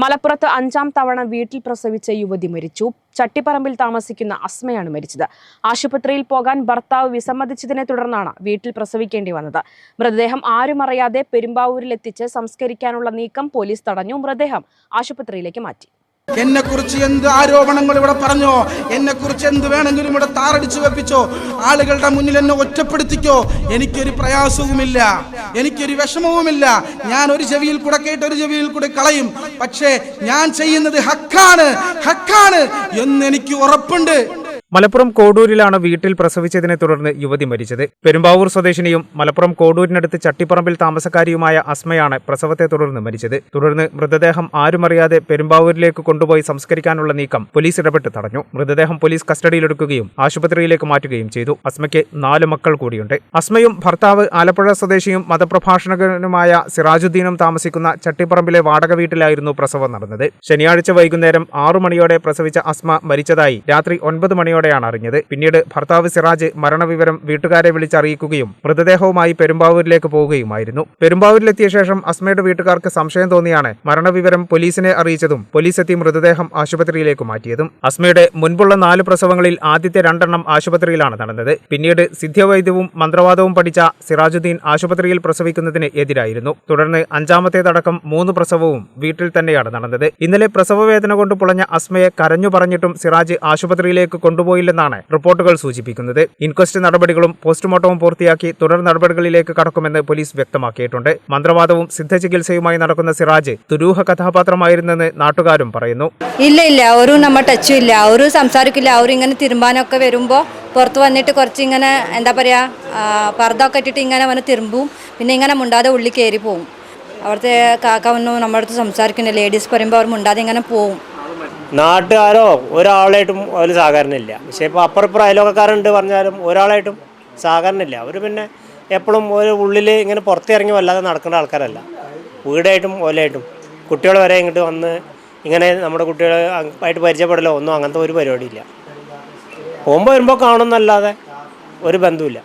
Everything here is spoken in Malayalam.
മലപ്പുറത്ത് അഞ്ചാം തവണ വീട്ടിൽ പ്രസവിച്ച യുവതി മരിച്ചു. ചട്ടിപ്പറമ്പിൽ താമസിക്കുന്ന അസ്മയാണ് മരിച്ചത്. ആശുപത്രിയിൽ പോകാൻ ഭർത്താവ് വിസമ്മതിച്ചതിനെ തുടർന്നാണ് വീട്ടിൽ പ്രസവിക്കേണ്ടി വന്നത്. മൃതദേഹം ആരും അറിയാതെ പെരുമ്പാവൂരിലെത്തിച്ച് സംസ്കരിക്കാനുള്ള നീക്കം പോലീസ് തടഞ്ഞു. മൃതദേഹം ആശുപത്രിയിലേക്ക് മാറ്റി. എന്നെ കുറിച്ച് എന്ത് ആരോപണങ്ങൾ ഇവിടെ പറഞ്ഞോ? എന്നെ കുറിച്ച് എന്ത് വേണമെങ്കിലും ഇവിടെ താറടിച്ചു വെപ്പിച്ചോ? ആളുകളുടെ മുന്നിൽ എന്നെ ഒറ്റപ്പെടുത്തിക്കോ? എനിക്കൊരു പ്രയാസവുമില്ല. എനിക്കൊരു വിഷമവുമില്ല. ഞാൻ ഒരു ചെവിയിൽ കൂടെ കേട്ട് ഒരു ചെവിയിൽ കൂടെ കളയും. പക്ഷേ ഞാൻ ചെയ്യുന്നത് ഹക്കാണ്. ഹക്കാണ്. എന്ന് എനിക്ക് ഉറപ്പുണ്ട്. മലപ്പുറം കോഡൂരിലാണ് വീട്ടിൽ പ്രസവിച്ചതിനെ തുടർന്ന് യുവതി മരിച്ചത്. പെരുമ്പാവൂർ സ്വദേശിനിയും മലപ്പുറം കോഡൂരിനടുത്ത് ചട്ടിപ്പറമ്പിൽ താമസക്കാരിയുമായ അസ്മയാണ് പ്രസവത്തെ തുടർന്ന് മരിച്ചത്. തുടർന്ന് മൃതദേഹം ആരുമറിയാതെ പെരുമ്പാവൂരിലേക്ക് കൊണ്ടുപോയി സംസ്കരിക്കാനുള്ള നീക്കം പോലീസ് ഇടപെട്ട് തടഞ്ഞു. മൃതദേഹം പോലീസ് കസ്റ്റഡിയിലെടുക്കുകയും ആശുപത്രിയിലേക്ക് മാറ്റുകയും ചെയ്തു. അസ്മയ്ക്ക് നാല് മക്കൾ കൂടിയുണ്ട്. അസ്മയും ഭർത്താവ് ആലപ്പുഴ സ്വദേശിയും മതപ്രഭാഷണകനുമായ സിറാജുദ്ദീനും താമസിക്കുന്ന ചട്ടിപ്പറമ്പിലെ വാടക വീട്ടിലായിരുന്നു പ്രസവം നടന്നത്. ശനിയാഴ്ച വൈകുന്നേരം ആറു മണിയോടെ പ്രസവിച്ച അസ്മ മരിച്ചതായി രാത്രി ഒൻപത് മണിയോടെയാണ് അറിഞ്ഞത്. പിന്നീട് ഭർത്താവ് സിറാജ് മരണവിവരം വീട്ടുകാരെ വിളിച്ചറിയിക്കുകയും മൃതദേഹവുമായി പെരുമ്പാവൂരിലേക്ക് പോവുകയുമായിരുന്നു. പെരുമ്പാവൂരിലെത്തിയ ശേഷം അസ്മയുടെ വീട്ടുകാർക്ക് സംശയം തോന്നിയാണ് മരണവിവരം പോലീസിനെ അറിയിച്ചതും പോലീസ് എത്തി മൃതദേഹം ആശുപത്രിയിലേക്ക് മാറ്റിയതും. അസ്മയുടെ മുൻപുള്ള നാല് പ്രസവങ്ങളിൽ ആദ്യത്തെ രണ്ടെണ്ണം ആശുപത്രിയിലാണ് നടന്നത്. പിന്നീട് സിദ്ധ്യവൈദ്യവും മന്ത്രവാദവും പഠിച്ച സിറാജുദ്ദീൻ ആശുപത്രിയിൽ പ്രസവിക്കുന്നതിന് എതിരായിരുന്നു. തുടർന്ന് അഞ്ചാമത്തേതടക്കം മൂന്ന് പ്രസവവും വീട്ടിൽ തന്നെയാണ് നടന്നത്. ഇന്നലെ പ്രസവവേദന കൊണ്ട് പുളഞ്ഞ അസ്മയെ കരഞ്ഞു പറഞ്ഞിട്ടും സിറാജ് ആശുപത്രിയിലേക്ക് കൊണ്ടുപോയില്ലെന്നാണ് റിപ്പോർട്ടുകൾ സൂചിപ്പിക്കുന്നത്. ഇൻക്വസ്റ്റ് നടപടികളും പോസ്റ്റ്മോർട്ടവും പൂർത്തിയാക്കി തുടർ നടപടികളിലേക്ക് കടക്കുമെന്ന് പോലീസ് വ്യക്തമാക്കിയിട്ടുണ്ട്. മന്ത്രവാദവും സിദ്ധചികിത്സയുമായി നടക്കുന്ന സിറാജ് ദുരൂഹ കഥാപാത്രമായിരുന്നെന്ന് നാട്ടുകാരും പറയുന്നു. ഇല്ല ഇല്ല അവരും നമ്മ ടച്ചും ഇല്ല. അവരും സംസാരിക്കില്ല. അവരും ഇങ്ങനെ തിരുമ്പാനൊക്കെ വരുമ്പോൾ പുറത്ത് വന്നിട്ട് കുറച്ച് ഇങ്ങനെ എന്താ പറയുക പർദ്ദൊക്കെ ഇട്ടിട്ട് ഇങ്ങനെ വന്ന് തിരുമ്പും. പിന്നെ ഇങ്ങനെ മുണ്ടാതെ ഉള്ളിൽ കയറി പോവും. അവിടുത്തെ കാക്ക ഒന്നും നമ്മുടെ അടുത്ത് സംസാരിക്കുന്നില്ല. ലേഡീസ് പറയുമ്പോൾ അവർ മുണ്ടാതെ ഇങ്ങനെ പോവും. നാട്ടുകാരോ ഒരാളായിട്ടും അതിൽ സഹകരണമില്ല. പക്ഷേ ഇപ്പോൾ അപ്പുറപ്പുറം അയലോകക്കാരുണ്ട് പറഞ്ഞാലും ഒരാളായിട്ടും സഹകരണമില്ല. അവർ പിന്നെ എപ്പോഴും ഒരു ഉള്ളിൽ ഇങ്ങനെ പുറത്തിറങ്ങി വല്ലാതെ നടക്കേണ്ട ആൾക്കാരല്ല. വീടായിട്ടും ഓലായിട്ടും കുട്ടികൾ വരെ ഇങ്ങോട്ട് വന്ന് ഇങ്ങനെ നമ്മുടെ കുട്ടികളെ ആയിട്ട് പരിചയപ്പെടലോ ഒന്നും അങ്ങനത്തെ ഒരു പരിപാടിയില്ല. പോകുമ്പോൾ വരുമ്പോൾ കാണുന്നല്ലാതെ ഒരു ബന്ധവുമില്ല.